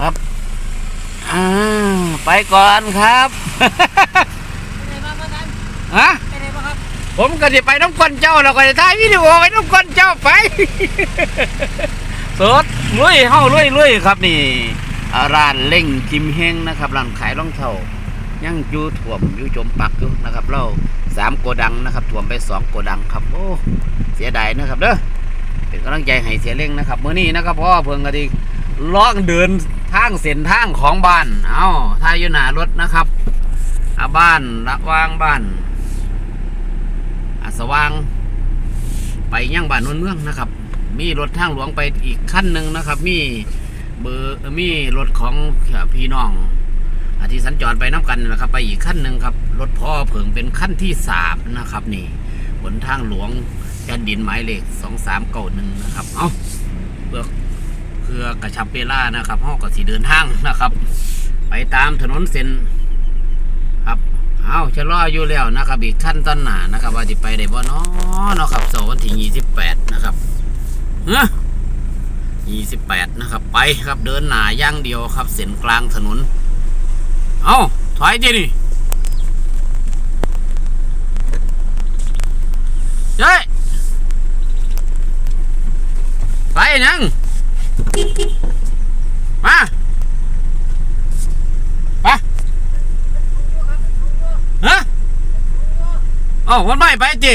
ครับอ่าไปก่อนครับไปไหนมาเมื่อนั้นฮะไปไหนมาครับผมก็จะไปน้ำก้นเจ้าแล้วก็จะถ่ายวิดีโอไว้น้ำก้นเจ้าไปสดลุยเฮาลุยลุยครับนี่อ่าร้านเล่งจิมเฮงนะครับร้านขายรองเท้ายังอยู่ถ่วมอยู่จมปักอยู่นะครับ เราสามโกดังนะครับถ่วมไปสองโกดังครับ โอ้เสียดายนะครับเด้อเป็นกำลังใจให้เสียเล่งนะครับมื้อนี้นะครับเพราะว่าเพิ่งก็ดีล่องเดิน ทางเส้นทางของบ้าน เอาถ้าอยู่หนารถนะครับอาบ้านระวางบ้านอาสว่าง ไปย่างบ้านนนเมืองนะครับ มีรถทางหลวงไปอีกขั้นหนึ่งนะครับ มีเบอร์มีรถของพี่น้องอที่สัญจรไปน้ำกันนะครับ ไปอีกขั้นหนึ่งครับ รถพ่อเผิงเป็นขั้นที่สามนะครับ นี่บนทางหลวงแผ่นดินหมายเลขสองสามเก้าหนึ่งนะครับ เอาเพื่อเพื่อกระชับเวลานะครับห้องก็สีเดินทางนะครับ ไปตามถนนเส้นครับเอาชะลออยู่แล้วนะครับ อีกขั้นต้นหนานะครับ ว่าจะไปได้บ่เนาะเนาะครับเสาร์วันที่ยี่สิบแปดนะครับเฮ้ยี่สิบแปดนะครับ ไปครับเดินหนาย่างเดียวครับ เส้นกลางถนน เอาถอยดินี่เฮ้ยไปนั่ง มาไปฮะเอ้ามันไม่ไปจี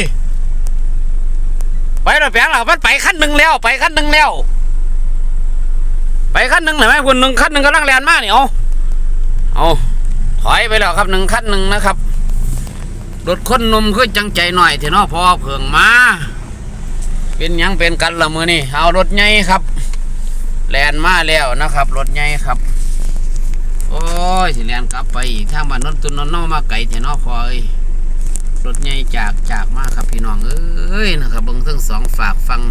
ไปแล้วแปลงหรอมันไปขั้นหนึ่งแล้ว ไปขั้นหนึ่งแล้ว ไปขั้นหนึ่งเห็นไหมคุณหนึ่งขั้นหนึ่งกำลังแลนมากเนี่ยเอาเอาถอยไปแล้วครับหนึ่งขั้นหนึ่งนะครับรถคนนมขึ้นจังใจหน่อยเถอะเนาะพอเพิ่งมา เป็นยังเป็นกันละมือนี่เอารถใหญ่ครับ แลนมาแล้วนะครับ รถใหญ่ครับ โอ้ยสิเรียนกลับไปทางบ้านนนตุนนนนอมาไก่แถนอพอยรถใหญ่จากจากมากครับพี่น้องเอ้ยนะครับเบิ้งทั้งสองฝากฟัง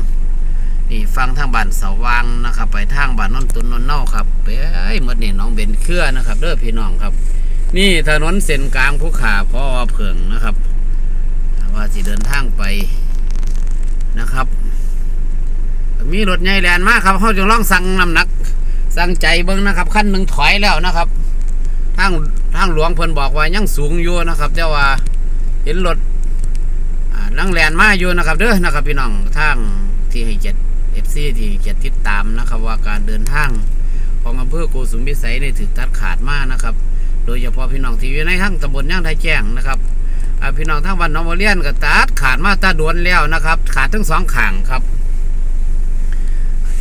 นี่ฟังทางบ้านเสาวังนะครับ ไปทางบ้านนนตุนนนเน่าครับไปเอ้ยหมดนี่น้องเบนเครือนะครับ เด้อพี่น้องครับ นี่ถนนเส้นกลางภูขาพ่อเผิงนะครับว่าสิเดินทางไปนะครับ มีรถใหญ่แลนมากครับเขาจะลองสั่งน้ำหนัก สั่งใจเบิ้งนะครับขั้นหนึ่งถอยแล้วนะครับทางทางหลวงเพิ่นบอกว่ายังสูงอยู่นะครับ แต่ว่าเห็นรถอ่าลังแลนมาอยู่นะครับเด้อนะครับพี่น้องทางที่ให้เจ็ดเอฟซีที่เจ็ดติดตามนะครับ ว่าการเดินทางของอำเภอโกสุมพิสัยในถึกตัดขาดมากนะครับ โดยเฉพาะพี่น้องที่อยู่ในทั้งตำบลย่างไทยแจ้งนะครับพี่น้องทั้งวันน้องมเลียนก็ตัดขาดมาตาดวนแล้วนะครับ ขาดทั้งสองข้างครับ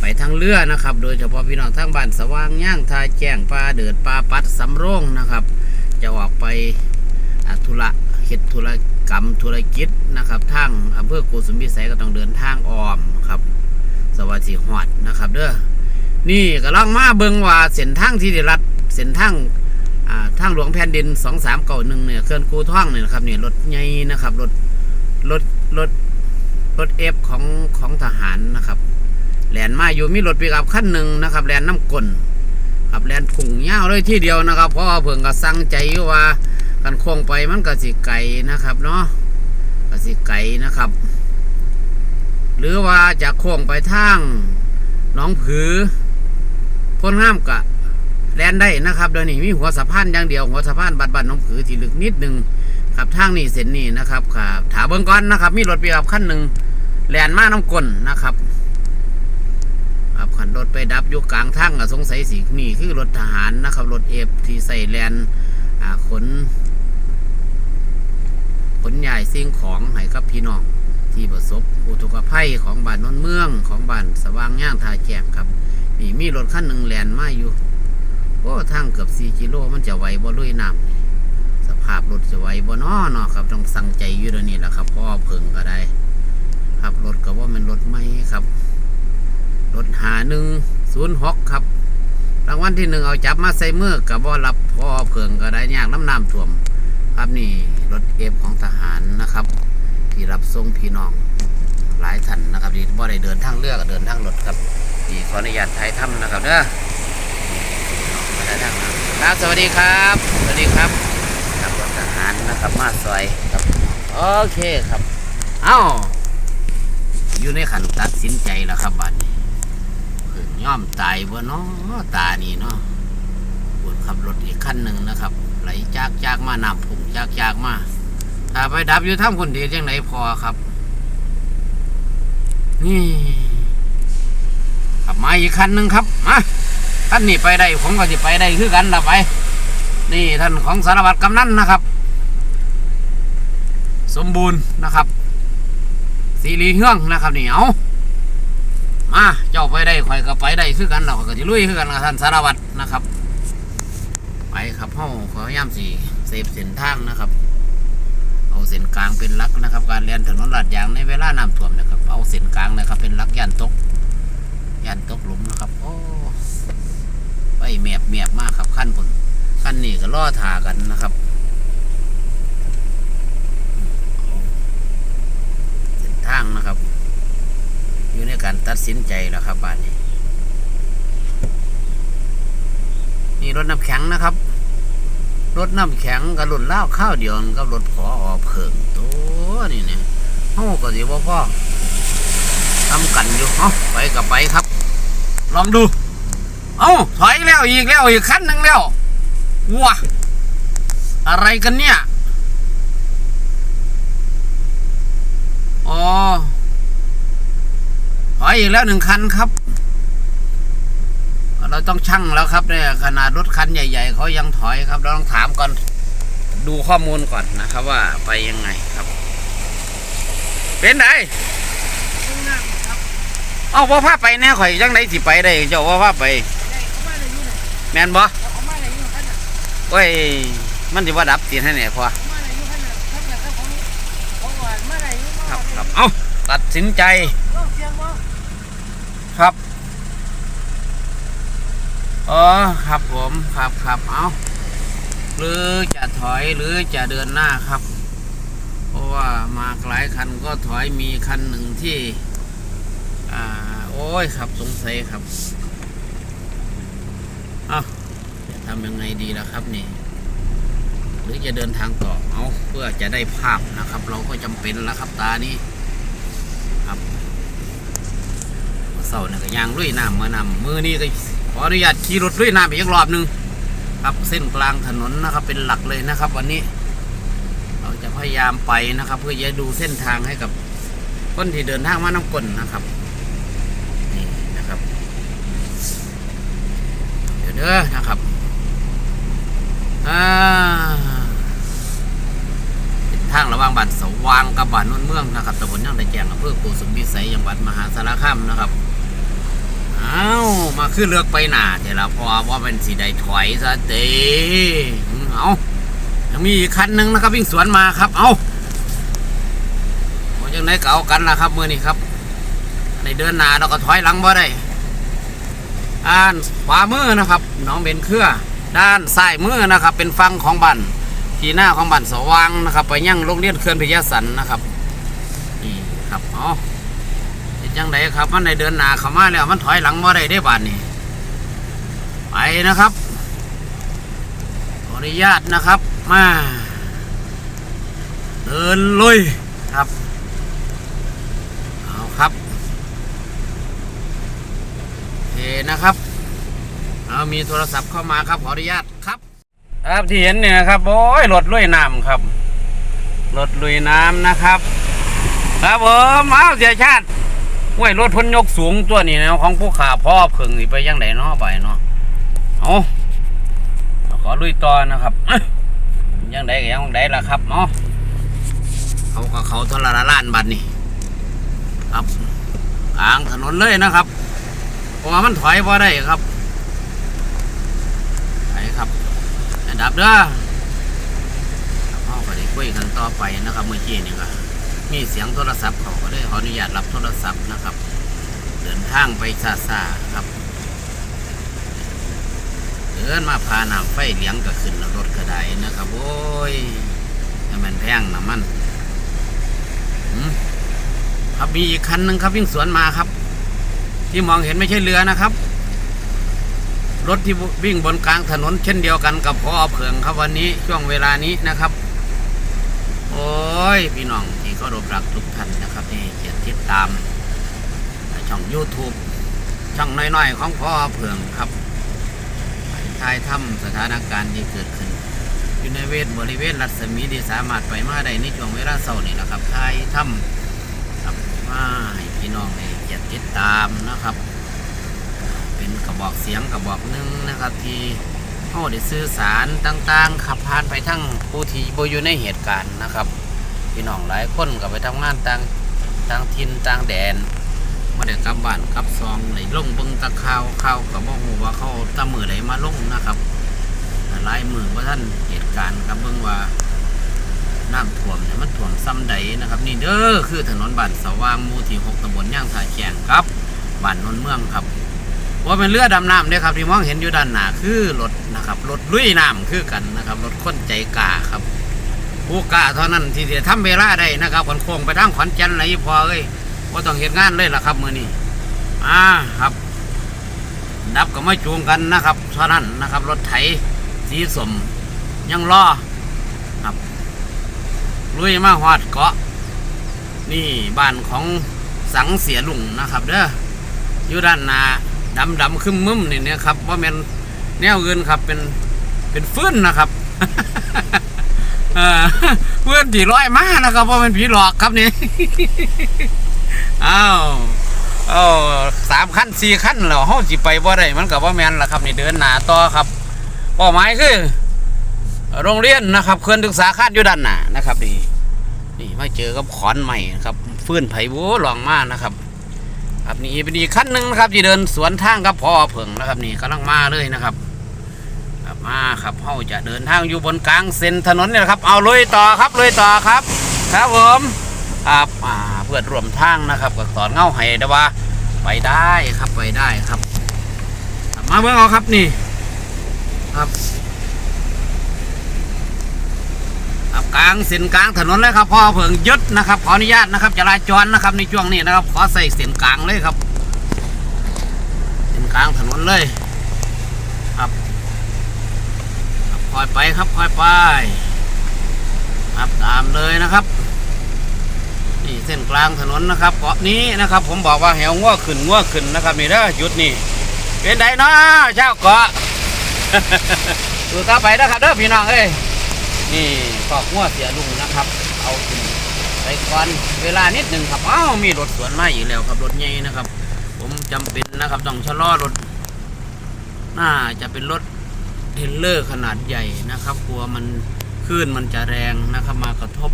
ไปทางเรือนะครับ โดยเฉพาะพี่น้องทางบ้านสว่างย่างทาแจ้งปลาเดือดปลาปัดสำโรงนะครับ จะออกไปธุระเฮ็ดธุรกรรมธุรกิจนะครับทางอำเภอโกสุมพิสัยก็ต้องเดินทางอ้อมครับ สวัสดีฮอดนะครับ เด้อนี่ก็ล่องมาเบิงว่าเส้นทางที่ได้รัดเส้นทางทางหลวงแผ่นดิน2 3 9 1เนี่ยเคลื่อนคูท่องเนี่ยนะครับเนี่ยรถใหญ่นะครับรถรถรถรถเอฟของของทหารนะครับ แลนมาอยู่มีรถปิกอัพคันหนึ่งนะครับแลนน้ำกลนครับแลนพุ่งยาวเลยที่เดียวนะครับ เพราะว่าเพิ่งก็สั่งใจว่ากันโค้งไปมันก็สิไกลนะครับเนาะก็สิไกลนะครับ หรือว่าจะโค้งไปทางน้องผือพ้นห้ามกะแลนได้นะครับเดี๋ยวนี้มีหัวสะพานอย่างเดียวหัวสะพานบัดบัดน้องผือที่ลึกนิดหนึงครับทางนี้เส้นนี้นะครับครับถาเบิ้งก่อนนะครับ มีรถปิกอัพคันหนึ่งแลนมาน้ำกลนนะครับ ครับขันรถไปดับอยู่กลางทางอะสงสัยสีนี่คือรถทหารนะครับรถเอฟที่ใส่แลนขนขนใหญ่สิ่งของให้กับพี่น้องที่ประสบอุทกภัยของบ้านนนเมืองของบ้านสว่างย่างทาแจงครับ นี่มีรถคันหนึ่งแลนมาอยู่โอ้ทางเกือบสี่กิโลมันจะไหวบ่ลุยน้ำสภาพรถจะไหวบ่น้อเนาะครับต้องสั่งใจอยู่เดี๋ยวนี้แหละครับเพราะว่าเพิ่งก็ได้ ครับรถก็ว่ามันรถไม่ครับ รถหาหนึ่งศูนย์หกครับรางวัลที่หนึ่งเอาจับมาใส่มือกับว่ารับพ่อเพิงก็ได้ยากน้ำน้ำท่วม ครับนี่รถเอฟของทหารนะครับ ที่รับส่งพี่น้องหลายท่านนะครับที่บ่ได้เดินทางเรือกเดินทางรถครับที่ขออนุญาตไทยถ้ำนะครับเด้อมาะครับสวัสดีครับ สวัสดีครับขับรถทหารนะครับมาซอยครับโอเคครับ เอ้าอยู่ในขันตัดสินใจแล้วครับบัดนี้ ย่อมตายบ่เนาะตานี่เนาะบุญขับรถอีกขั้นหนึ่งนะครับ ไหลจากจากมานำผุ่งจากจากมาถ้าไปดับอยู่ถ้ำคนเดียวยังไหนพอครับ นี่ขับมาอีกคันหนึ่งครับมาท่านนี่ไปได้ผมก็จะไปได้คือกันละไป นี่ท่านของสารวัตรกำนันนะครับ สมบูรณ์นะครับสีรีเฮืองนะครับนี่เอา มาเจ้าไปได้ข่อยก็ไปได้คือกันเราก็จะลุยคือกันกับท่านสารวัตรนะครับ ไปครับเฮาขอพยายามสี่เซฟเส้นทางนะครับ เอาเส้นกลางเป็นหลักนะครับ การเรียนถนนลาดยางในเวลาน้ำท่วมนะครับ เอาเส้นกลางนะครับ เป็นหลักยันตกยันตกหลุมนะครับโอ้ไปแมบแมบมากครับขั้นบนขั้นนี้ก็ล่อทากันนะครับเส้นทางนะครับ อยู่ในการตัดสินใจแล้วครับบ้านนี้ นี่รถน้ำแข็งนะครับ รถน้ำแข็งกับรถเล่าข้าวเดียวกับรถขอออกเผิงตัวนี่เนี่ยเฮาก็สิบ่พ่อทำกันอยู่เนาไปกับไปครับ ลองดู เอ้าถอยแล้วอีกแล้วอีกคันหนึ่งแล้วว้าอะไรกันเนี่ย อ๋อ อยอีกแล้วหนึ่งคันครับ เราต้องชั่งแล้วครับเนี่ยขนาดรถคันใหญ่ ๆเขายังถอยครับ เราต้องถามก่อนดูข้อมูลก่อนนะครับ ว่าไปยังไงครับ เป็นไงข้างหน้าครับเอ้าว่าพาไปแน่ข่อยจังไดสิไปได้เจ้าว่าพาไปได้เขามาอะไรอยู่ไหนแม่นบ่เขามาอะไรอยู่ขั้นน่ะโอ้ยมันสิว่าดับตีนให้แหน่พอเขามาอะไรอยู่ขั้นน่ะขั้นน่ะขั้นของของหวานมาอะไรอยู่มาครับอะไรครับเอ้าตัดสินใจ ลองเสียงบ่ ครับ อ๋อครับผมครับครับเอาหรือจะถอยหรือจะเดินหน้าครับ เพราะว่ามาหลายคันก็ถอยมีคันหนึ่งที่ อ่า โอ้ยครับสงสัยครับเอาจะทำยังไงดีล่ะครับนี่หรือจะเดินทางต่อเอาเพื่อจะได้ภาพนะครับ เราก็จำเป็นแล้วครับตานี้ครับเสาร์นี่ก็ยางลุยน้ำมานำมือนี้ก็ ขออนุญาตขี่รถลุยน้ำอีกรอบหนึ่งครับเส้นกลางถนนนะครับเป็นหลักเลยนะครับ วันนี้ เราจะพยายามไปนะครับ เพื่อจะดูเส้นทางให้กับคนที่เดินทางมาน้ำกลนนะครับนี่นะครับ เดี๋ยวเด้อนะครับอ่าเป็นทางระหว่างบ้านสว่างกับบ้านนนเมืองนะครับตำบลย่างตะแจงอำเภอโกสุมพิสัยจังหวัดมหาสารคามนะครับ อ้าวมาขึ้นเลือกไปหนาเดี๋ยวเราพอว่าเป็นสีใดถอยซะเต้เอายังมีอีกคันหนึ่งนะครับวิ่งสวนมาครับ เอาโอ้ยังไงก็เอากันละครับมือนี้ครับ ในเดินหนาเราก็ถอยหลังบ่ได้ด้านขวามือนะครับน้องเบนเครือ ด้านซ้ายมือนะครับ เป็นฟังของบันทีหน้าของบันสว่างนะครับ ไปยั่งโรงเรียนเคลื่อนพิยาสันนะครับนี่ครับเอา เป็นจังไดครับ มันในเดินหน้าเข้ามาแล้ว มันถอยหลังมาได้ได้บาดนี่ไปนะครับขออนุญาตนะครับ มา เดินลุยครับเอาครับโอเคนะครับเอามีโทรศัพท์เข้ามาครับขออนุญาตครับ ครับที่เห็นเนี่ยนะครับโอ้ยรถลุยน้ำครับรถลุยน้ำนะครับ ครับผมเอาเสียชาติ ห้วยรถพ้นยกสูงตัวนี้นะของผู้ขาพ่อเพิ่งนี่ไปยังไหนเนาะไปเนาะเอาขอลุยต่อนะครับยังไดก็ยังไดล่ะครับเนาะเขาก็เขาทรล้านบัตรนี่ครับกลางถนนเลยนะครับเพราะว่ามันถอยพอได้ครับไปครับดับเด้อเขาได้คุยกันต่อไปนะครับเมื่อกี้นี่ก็ มีเสียงโทรศัพท์เขาก็ได้ขออนุญาตรับโทรศัพท์นะครับ เดินทางไปซาซาครับเดินมาพาน้ำไฟเลี้ยงก็ขึ้นรถก็ได้นะครับ โอ้ยให้มันแพงน้ำมันครับมีอีกคันหนึ่งครับวิ่งสวนมาครับ ที่มองเห็นไม่ใช่เรือนะครับ รถที่วิ่งบนกลางถนนเช่นเดียวกันกับพอเผืองครับวันนี้ช่วงเวลานี้นะครับ โอ้ย พี่น้องที่เคารพรักทุกท่านนะครับที่เกียรติดตาม ช่อง YouTube ช่องน้อยๆ ของพ่อเผื่องครับไทายถ้ำสถานการณ์ที่เกิดขึ้นอยู่ในเวทบริเวณรัศมีที่สามารถไปมาได้ในช่วงเวลาเสาร์นี่นะครับทายถ้ำครับมาให้พี่น้องได้เกียรติดตามนะครับ เป็นกระบอกเสียงกระบอกหนึ่งนะครับที่ เขาได้สื่อสารต่างๆ ขับผ่านไปทั้งผู้ที่บอยู่ในเหตุการณ์นะครับพี่น้องหลายคนก็ไปทำงานต่างต่างถิ่นต่างแดนมาได้กลับบ้านกลับซองไหลลงเบิ่งตะข่าวข่าวกับบ่ฮู้ว่าเขาตะมือไหนมาลงนะครับลายมือว่าท่านเหตุการณ์ครับเบิ่งว่าน้ำท่วมเนี่ยมันท่วมซ้ำใดนะครับ นี่เด้อคือถนนบ้านสว่างมูที่หกตำบลย่างท่าแขงครับบ้านนนเมืองครับว่าเป็นเรือดำน้ำเนี่ยครับที่มองเห็นอยู่ด้านหน้าคือรถ นะครับรถลุยน้ำคือกันนะครับรถคนใจกาครับ ผู้กาเท่านั้นที่จะทำเวลาได้นะครับขนโค้งไปทางขอนแก่นไหนพอเอ้ยว่าต้องเห็นงานเลยล่ะครับมือนี้อ่าครับ ดับก็ไม่จูงกันนะครับเท่านั้นนะครับ รถไถสีสมยังรอครับลุยมาหอดเกาะ นี่บ้านของสังเสียลุงนะครับเด้ออยู่ด้านหน้าดำดำขึ้นมึมนี่เนี่ยครับว่าเป็น แนวเงินครับเป็นเป็นฟื้นนะครับเพื่อนผีร้อยมากนะครับเพราะมันผีหลอกครับนี่อ้าวอ้าวสามขั้นสี่ขั้นแล้วเฮาสิไปบ่ได้มันกับว่าแมนล่ะครับนี่เดินหนาต่อครับเป้าหมายคือ โรงเรียนนะครับเคลื่อนศึกษาคาดอยู่ด้านหน้านะครับนี่นี่มาเจอกับขอนใหม่นะครับฟื้นไผ่บูลองมากนะครับครับนี่เป็นอีกขั้นหนึ่งนะครับที่เดินสวนทางกับพ่อเผิงนะครับนี่กำลังมาเลยนะครับ มาครับเฮาจะเดินทางอยู่บนกลางเส้นถนนเนี่ยครับ เอาลุยต่อครับลุยต่อครับ ครับผมครับอ่าเพื่อนร่วมทางนะครับก็สอนเงาให้ได้ว่าไปได้ครับไปได้ครับ มาเบิ่งเอาครับนี่ครับครับกลางเส้นกลางถนนเลยครับพ่อเผิงยึดนะครับขออนุญาตนะครับจราจรนะครับในช่วงนี้นะครับ ขอใส่เส้นกลางเลยครับเส้นกลางถนนเลย ครับ ค่อยไปครับค่อยไปครับตามเลยนะครับนี่เส้นกลางถนนนะครับเกาะนี้นะครับ ผมบอกว่าแหวง้อขึ้นง้อขึ้นนะครับนี่เด้อหยุดนี่เป็นไดเนาะเจ้าเกาะดูต่อไปนะครับเด้อพี่น้องเอ้ยนี่กอกง้อเสียลุงนะครับ เอาขึ้นไปก่อนเวลานิดหนึ่งครับอ้าวมีรถสวนมาอีกแล้วครับรถใหญ่นะครับ ผมจำเป็นนะครับต้องชะลอรถน่าจะเป็นรถ เทรลเลอร์ขนาดใหญ่นะครับกลัวมันคลื่นมันจะแรงนะครับมากระทบ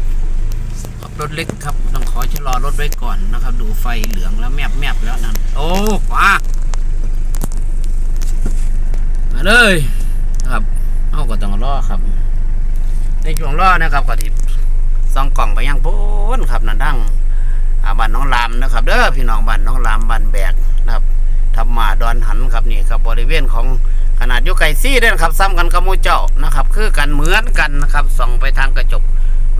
กับรถเล็กครับต้องขอชะลอรถไว้ก่อนนะครับ ดูไฟเหลืองแล้วแมบแมบแล้วนั่นโอ้ฟ้ามาเลยนะครับเอาก็ต้องรอครับ ในช่วงรอนะครับก็ที่ซองกล่องไปยังโพ้นครับนั่นดั้งาบ้านน้องลามนะครับ เด้อพี่น้องบ้านน้องลามบ้านแบกนะครับธรรมาดอนหันครับนี่ครับบริเวณของ ขนาดอยุไก่ซี่เด้นครับ ซ้ำกันกับมูเจ้านะครับ คือกันเหมือนกันนะครับส่องไปทางกระจก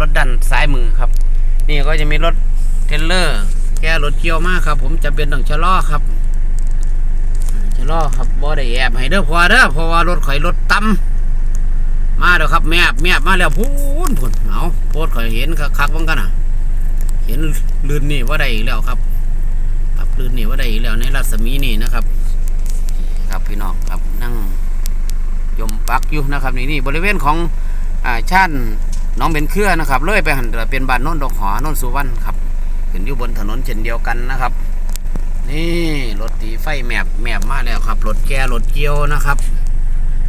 รถดันซ้ายมือครับ นี่ก็จะมีรถเทรลเลอร์แกรถเกี่ยวมากครับ ผมจะเป็นต้องชะลอครับชะลอครับบ่ได้แอบให้เด้อพอเด้อเพราะว่ารถข่อยรถต่ำมาเด้อครับแมบแมบมาแล้วพูนพูนเอาโพดข่อยเห็นคักๆบ้างกันน่ะ เห็นลื่นนี่ว่าได้อีกแล้วครับครับลื่นนี่ว่าได้อีกแล้วในรัศมีนี่นะครับ ครับพี่น้องครับนั่ง ยมปักอยู่นะครับนี่นี่บริเวณของอ่าชานหน้องเป็นเครือนะครับเลยไปหันเป็นบ้านโน้นดอกหอโน้นสุวรรณครับขึ้นอยู่บนถนนเช่นเดียวกันนะครับ นี่รถตีไฟแมบแมบมาแล้วครับรถแกรถเกี่ยวนะครับ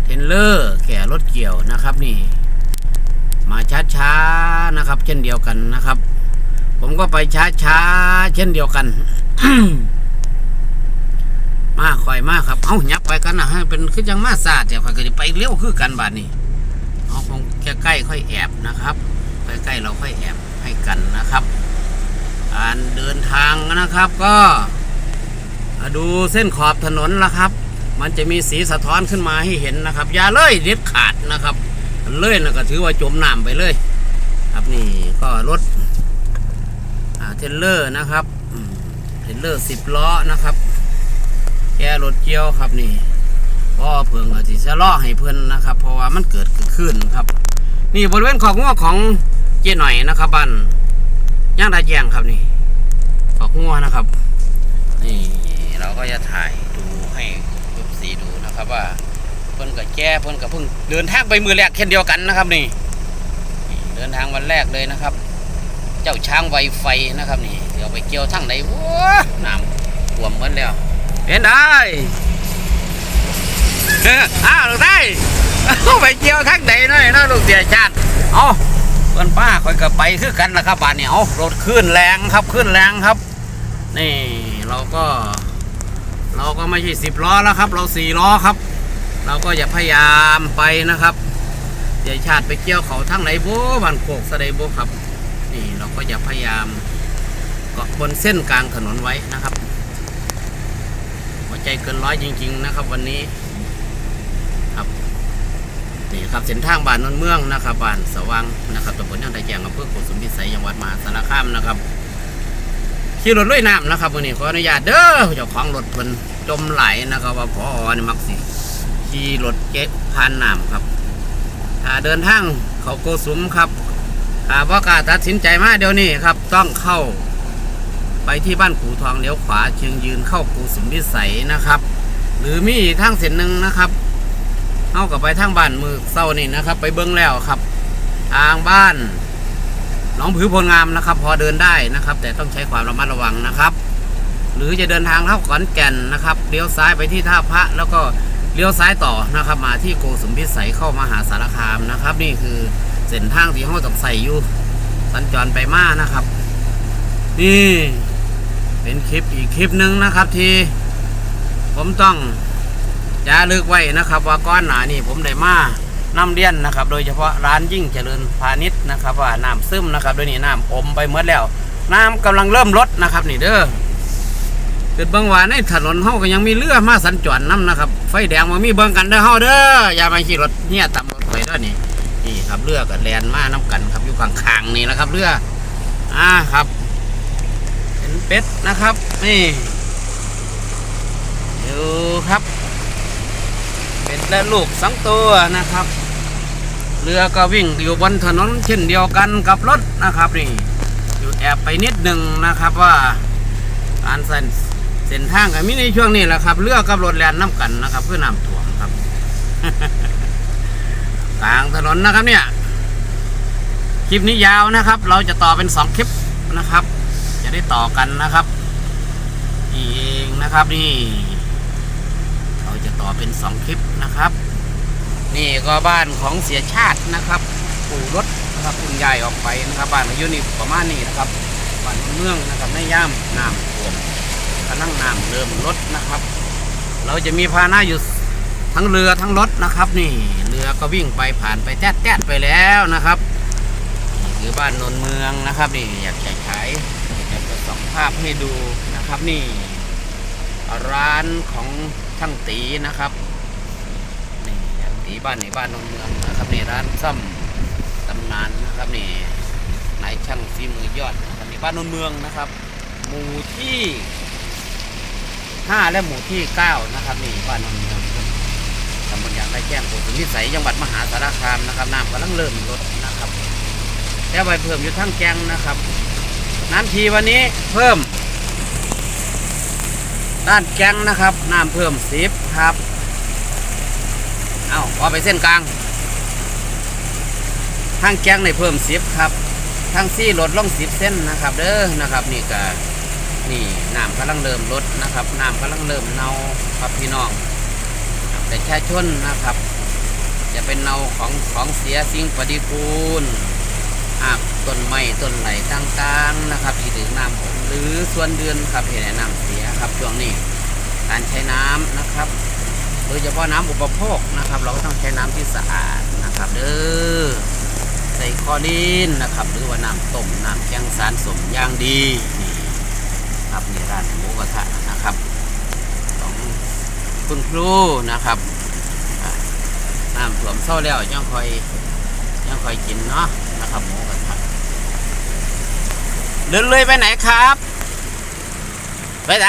เทนเลอร์แก่รถเกี่ยวนะครับนี่ มาช้าๆนะครับ เช่นเดียวกันนะครับ ผมก็ไปช้าๆเช่นเดียวกัน มาคอยมาครับ เอายับ ไปกันนะให้เป็นคือจังมาซาดแต่คอยก็จะไปเร็วคือกันบาดนี้เอาคงใกล้ๆค่อยแอบนะครับใกล้ๆเราค่อยแอบให้กันนะครับการเดินทางนะครับก็ดูเส้นขอบถนนละครับ มันจะมีสีสะท้อนขึ้นมาให้เห็นนะครับอย่าเลยเด็ดขาดนะครับเลยนะก็ถือว่าจมน้ำไปเลย ครับนี่ก็รถเทเลอร์นะครับเทเลอร์สิบล้อนะครับ แกรถเกี่ยวครับนี่ก็เพิ่งอาจจะล่อให้เพื่อนนะครับ เพราะว่ามันเกิดขึ้นครับ นี่บริเวณของงัวของเจ๊หน่อยนะครับบ้านย่างตาแจงครับนี่ของงัวนะครับ นี่เราก็จะถ่ายดูให้ทุกสีดูนะครับว่าบพิ่อนก็แก่เพิ่อนก็เพิ่งเดินทางไปมือแรกเช่นเดียวกันนะครับนี่เดินทางวันแรกเลยนะครับ เจ้าช้างไวไฟนะครับนี่เดี๋ยวไปเกี่ยวทั้งไหนว้าน้ำท่วมหมดแล้ว เป็นได้อ้าวลูกได้เอาไปเกี่ยวทั้งไหนน้อยนาะลูกเสียชาติเอาเพื่อนป้าคอยก็ไปคือกันนะครับบ้านนี้เอารถขึ้นแรงครับขึ้นแรงครับ นี่เราก็ เราก็ไม่ใช่สิบล้อแล้วครับ เราสี่ล้อครับ เราก็อย่าพยายามไปนะครับเดี๋ยชาติไปเกี่ยวเขาทั้งไหนโบ้บ้านโคกสะไดโบครับ นี่เราก็อย่าพยายามเกาะบนเส้นกลางถนนไว้นะครับ ใจเกินร้อยจริง ๆ นะครับ วันนี้ครับนี่ครับเส้นทางบ้านนนเมืองนะครับบ้านสว่างนะครับตำบลย่างไดแจงอำเภอโกสุมพิสัยจังหวัดมหาสารคามนะครับขี่รถลุยน้ำนะครับวันนี้ขออนุญาตเด้อเจ้าของรถเพิ่นจมไหลนะครับ ว่าพอนี่มักสิขี่รถเก็บผ่านน้ำครับถ้าเดินทางเขาโกสุมครับถ้าพ่อกาตัดสินใจมาเดี๋ยวนี้ครับ ต้องเข้า ไปที่บ้านขูทองเลี้ยวขวาเชียงยืนเข้ากูสุมพิสัยนะครับ หรือมีทางเส้นหนึ่งนะครับเอากับไปทางบ้านมือเศร้านี่นะครับ ไปเบิ้งแล้วครับ ทางบ้านหนองผือพลงามนะครับ พอเดินได้นะครับ แต่ต้องใช้ความระมัดระวังนะครับ หรือจะเดินทางเข้าขอนแก่นนะครับเลี้ยวซ้ายไปที่ท่าพระแล้วก็เลี้ยวซ้ายต่อนะครับ มาที่โกสุมพิสัยเข้ามาหาสารคามนะครับ นี่คือเส้นทางที่ห้องต้องใส่อยู่สัญจรไปมานะครับ นี่ เป็นคลิปอีกคลิปหนึ่งนะครับที่ผมต้องจะลึกไว้นะครับ ว่าก้อนหนานี่ผมได้มาน้ำเรียนนะครับ โดยเฉพาะร้านยิ่งเจริญพาณิชย์นะครับ ว่าน้ำซึมนะครับโดยนี่น้ำอมไปเมื่อแล้ว น้ำกำลังเริ่มลดนะครับนี่เด้อเกิดบางวันในถนนเฮาก็ยังมีเรือมาสัญจรน้ำนะครับ ไฟแดงมามีเบิ่งกันเด้อเฮาเด้ออย่ามาขี่รถเนี่ยตำรถไปเด้อนี่นี่ครับเรือกับแลนมาน้ำกันครับอยู่ข้างๆนี่นะครับ เรืออ่าครับ เป็ดนะครับ นี่ดูครับ เป็ดและลูกสังตัวนะครับ เรือก็วิ่งอยู่บนถนนเช่นเดียวกันกับรถนะครับนี่อยู่แอบไปนิดหนึ่งนะครับว่าการเส้นเส้นทางกับมิในช่วงนี้แหละครับ เรือกับรถแล่นน้ำกันนะครับ เพื่อน้ำถ่วงครับกลางถนนนะครับเนี่ยคลิปนี้ยาวนะครับ เราจะต่อเป็นสองคลิปนะครับ ได้ต่อกันนะครับนี่เองนะครับนี่เราจะต่อเป็นสองคลิปนะครับ นี่ก็บ้านของเสียชาตินะครับปู่รถนะครับคุณยายออกไปนะครับบ้านอายุนี่ประมาณนี้นะครับบ้านเมืองนะครับในย่ามน้ำท่วมกำลังน้ำเริ่มลดนะครับ เราจะมีพาหนะอยู่ทั้งเรือทั้งรถนะครับ นี่เรือก็วิ่งไปผ่านไปแต๊ดๆไปแล้วนะครับนี่คือบ้านนนเมืองนะครับ นี่อยากจะฉาย ภาพให้ดูนะครับนี่ร้านของช่างตีนะครับนี่ช่างตีบ้านในบ้านนนเมืองนะครับนี่ร้านซ่อมตำนานนะครับนี่นายช่างฝีมือยอดนะครับนี่บ้านนนเมืองนะครับ หมู่ที่ห้าและหมู่ที่เก้านะครับนี่บ้านนนเมืองตำบลยางไรแจ้งโพธิ์สุนิสัยจังหวัดมหาสารคามนะครับน้ำกำลังเริ่มลดนะครับแล้วไปเพิ่มอยู่ทั้งแกงนะครับ น้ำทีวันนี้เพิ่ม ด้านแกงนะครับน้ำเพิ่มสิบครับเอาพอไปเส้นกลางทางแกงในเพิ่มสิบครับทางซี่ลดลงสิบเส้นนะครับเด้อนะครับนี่ก็นี่น้ำกำลังเริ่มลดนะครับน้ำกำลังเริ่มเนาครับพี่น้องแต่แช่ชนนะครับ จะเป็นเนาของของเสียสิ่งปฏิกูลอาก ต้นไม้ต้นไหลต่างๆนะครับ ที่ถึงน้ำหรือส่วนเดือนครับเห็นน้ำเสียครับช่วงนี้การใช้น้ำนะครับ โดยเฉพาะน้ำอุปโภคนะครับ เราก็ต้องใช้น้ำที่สะอาดนะครับเด้อใส่คอรีนนะครับ หรือว่าน้ำต้มน้ำแกงสารสมอย่างดีนี่ครับนี่ร้านหมูกระทะนะครับของคุณครูนะครับน้ำท่วมเศร้าแล้วยังคอยยังคอยกินเนาะนะครับหมูกระทะ เดินเลยไปไหนครับ ไปไหน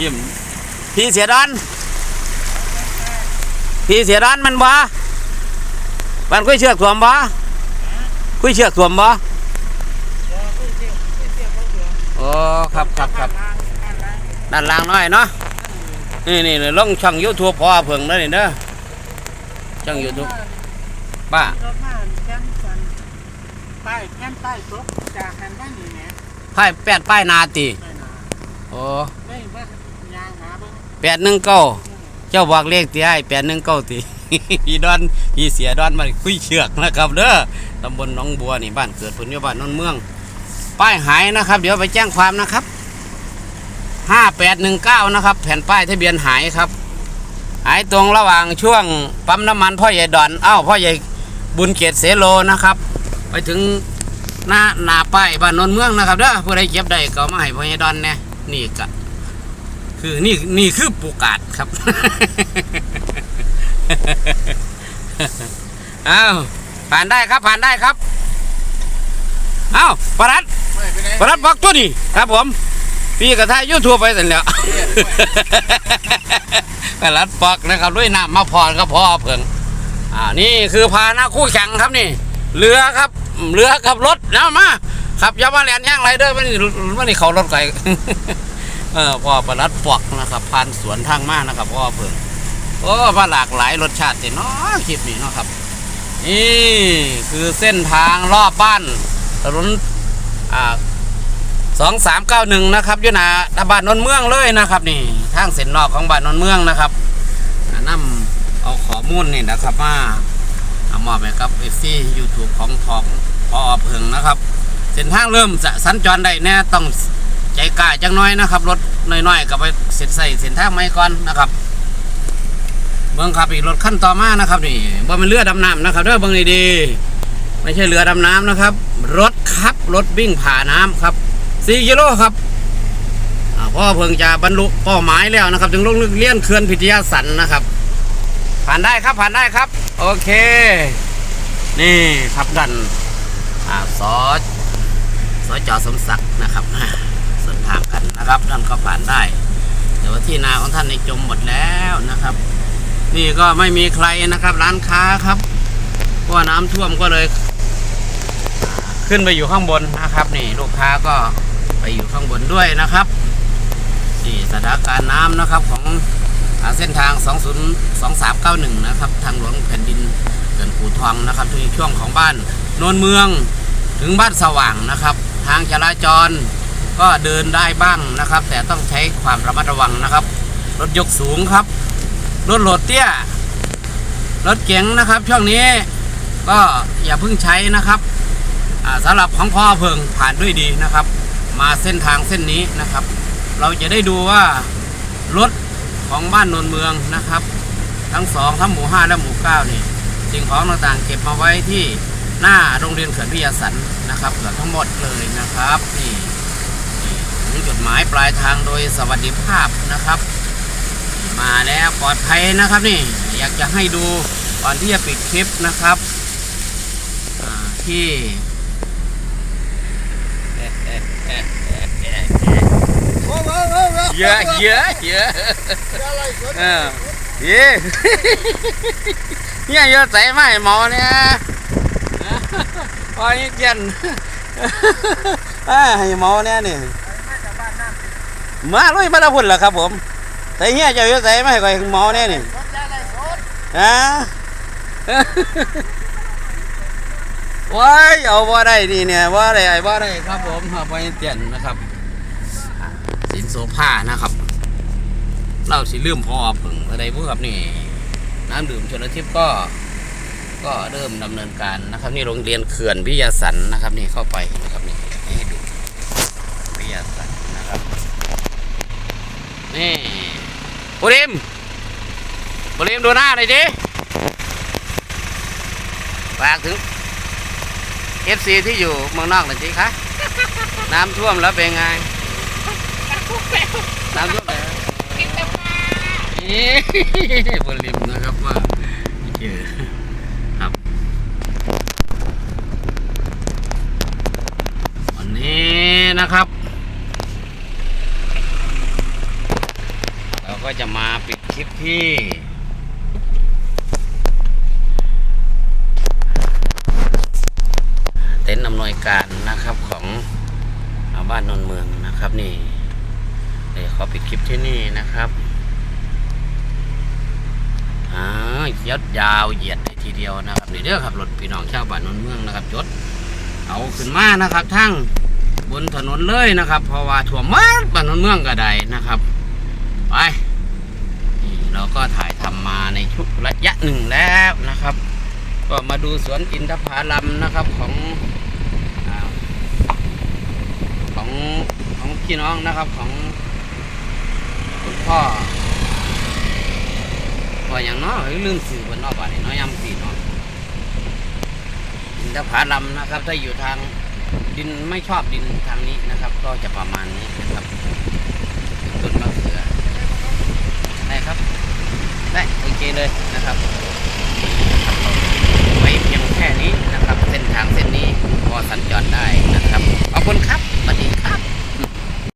ยิ้มพี่เสียดอน พี่เสียดอนมันบ่บ้านคุยเชือกถ่วมบ่คุยเชือกถ่วมบ่โอ้ครับครับครับด้านล่างน้อยเนาะนี่นี่ลงช่องยูทูบพอเพิ่งได้นี่เด้อช่องยูทูบป้า ป้ายแค่นป้ายปุ๊บจากหันด้านนี้เนี่ยป้ายแปดป้ายนาตีไปหนาโอ้ได้ว่ายางหาเบิ่งแปดหนึ่งเก้าเจ้าบอกเลขตีให้แปดหนึ่งเก้าตีพี่ดอนพี่เสียดอนมาคุยเชือกนะครับเด้อตำบลหนองบัวนี่บ้านเกิดผลอยู่บ้านนนเมือง ป้ายหายนะครับ เดี๋ยวไปแจ้งความนะครับห้าแปดหนึ่งเก้านะครับ แผ่นป้ายทะเบียนหายครับ หายตรงระหว่างช่วงปั๊มน้ำมันพ่อใหญ่ดอน เอ้าพ่อใหญ่บุญเกียรติเสโลนะครับ ไปถึงหน้าหน้าป้ายบ้านนนเมืองนะครับเด้อผู้ใดเก็บได้ก็มาให้พ่อใหญ่ดอนเนี่ยนี่ก็คือนี่นี่คือปูกาดครับ อ้าวผ่านได้ครับผ่านได้ครับอ้าวปรัดปรัดบอกตัวนี้ครับผม พี่กระทายยูทูบไปเสร็จแล้วปรัดบอกนะครับด้วยน้ำมาพรก็พอเพิ่งอ่านี่คือพาหนะคู่แข่งครับนี่ เรือครับเรือกับรถแล้วมาขับยามาแลนย่างไรเด้อไม่นี่ไม่นี่เขารถไก่เออพ่อประหลัดปอกนะครับผ่านสวนทางมากนะครับพ่อเพิ่งโอ้มาหลากหลายรสชาติเนาะคลิปนี้เนาะครับ นี่คือเส้นทางรอบบ้านถนนอ่าสองสามเก้าหนึ่งนะครับยู่หนาตบ้านนนเมืองเลยนะครับ นี่ทางเส้นนอกของบ้านนนเมืองนะครับอ่านำเอาข้อมูลนี่นะครับมา เอามอบให้กับเอฟซียูทูบของทองพอเพิงนะครับ เส้นทางเริ่มจะสัญจรได้แน่ต้องใจกล้าจังน้อยนะครับ รถน้อยๆกับไปเสร็จใส่เส้นทางไม่ก่อนนะครับเบิ้องครับอีกรถขั้นต่อมานะครับนี่บ่เป็นเรือดำน้ำนะครับเด้อเบิ้งดีๆไม่ใช่เรือดำน้ำนะครับ รถครับรถวิ่งผ่าน้ำครับ4กิโลครับพ่อเพิ่งจะบรรลุเป้าหมายแล้วนะครับ ถึงลงเลี้ยนเขื่อนพิทยาสันนะครับ ผ่านได้ครับผ่านได้ครับ โอเค นี่ครับดันอ่าสอสจอสมศักดิ์นะครับส่วนทางกันนะครับท่านก็ผ่านได้ แต่ว่าที่นาของท่านในจมหมดแล้วนะครับ นี่ก็ไม่มีใครนะครับ ร้านค้าครับเพราะน้ำท่วมก็เลย ขึ้นไปอยู่ข้างบนนะครับ นี่ลูกค้าก็ไปอยู่ข้างบนด้วยนะครับนี่สถานการณ์น้ำนะครับของ เส้นทาง 202391 นะครับ ทางหลวงแผ่นดินเกินปูทองนะครับที่ช่วงของบ้านโนนเมืองถึงบ้านสว่างนะครับ ทางจราจรก็เดินได้บ้างนะครับ แต่ต้องใช้ความระมัดระวังนะครับ รถยกสูงครับ รถโหลดเตี้ย รถเก๋งนะครับ ช่วงนี้ก็อย่าเพิ่งใช้นะครับสำหรับของพ่อเพิงผ่านด้วยดีนะครับ มาเส้นทางเส้นนี้นะครับ เราจะได้ดูว่ารถ ของบ้านนนเมืองนะครับ ทั้งสองทั้งหมู่ห้าและหมู่เก้านี่สิ่งของต่างๆ เก็บมาไว้ที่หน้าโรงเรียนเขื่อนพิยาสันนะครับเกือบทั้งหมดเลยนะครับนี่นี่ถึงจุดหมายปลายทางโดยสวัสดิภาพนะครับ มาแล้วปลอดภัยนะครับนี่อยากจะให้ดูก่อนที่จะปิดคลิปนะครับที่ โอ้โหโอ้โหเยอะเยอะเยอะเออเย่เนี่ยเยอะใส่ไหมหมอเนี่ยพอยิ่เย็นให้หมอเนี่ยนี่มาลุยมาละพุ่นเหรอครับผมแต่เฮียจะเยอะใส่ไหมก่อยหมอเนี่ยนี่อะไรสวนฮะว้ายเอาว่าได้ดีเนี่ยว่าได้ไอ้ว่าได้ครับผมหาไปเตียนนะครับ โซผ้านะครับ เราสิลืมพอผึ่งอะไรพวกครับนี่ น้ำดื่มชนทิพย์ก็ ก็เริ่มดำเนินการนะครับ นี่โรงเรียนเขื่อนวิทยาสันนะครับ นี่เข้าไปนะครับนี่ให้ดูวิทยาสันนะครับนี่บุริมบุริมดูหน้าหน่อยดิฝากถึง FC ที่อยู่เมืองนอกหน่อยสิคะน้ำท่วมแล้วเป็นไง น้ำท่วมแล้วนี่บนริมนะครับว่าเจอครับ วันนี้นะครับ เราก็จะมาปิดคลิปที่เต็นท์อำนวยการนะครับของบ้านนนเมืองนะครับนี่ อปิดคลิปที่นี่นะครับเขียวยาวเหยียดทีเดียวนะครับนี่เด้อครับรถพี่น้องชาวบ้านนนเมืองนะครับจดเอาขึ้นมานะครับ ทั้งบนถนนเลยนะครับ เพราะว่าถ่วมมากบ้านนนเมืองก็ได้นะครับไปเราก็ถ่ายทำมาในชุดระยะหนึ่งแล้วนะครับ ก็มาดูสวนอินทผลัมนะครับของอของของพี่น้องนะครับของ พ่อพ่ออย่างเน้อลืมสื่อบนนอกบ้านนี่น้อยยำสีเนาะอินทผลัมนะครับ ถ้าอยู่ทางดินไม่ชอบดินทางนี้นะครับ ก็จะประมาณนี้นะครับต้นมะเขือได้ครับได้โอเคเลยนะครับไว้เพียงแค่นี้นะครับ เส้นทางเส้นนี้พอสัญจรได้นะครับขอบคุณครับสวัสดีครับ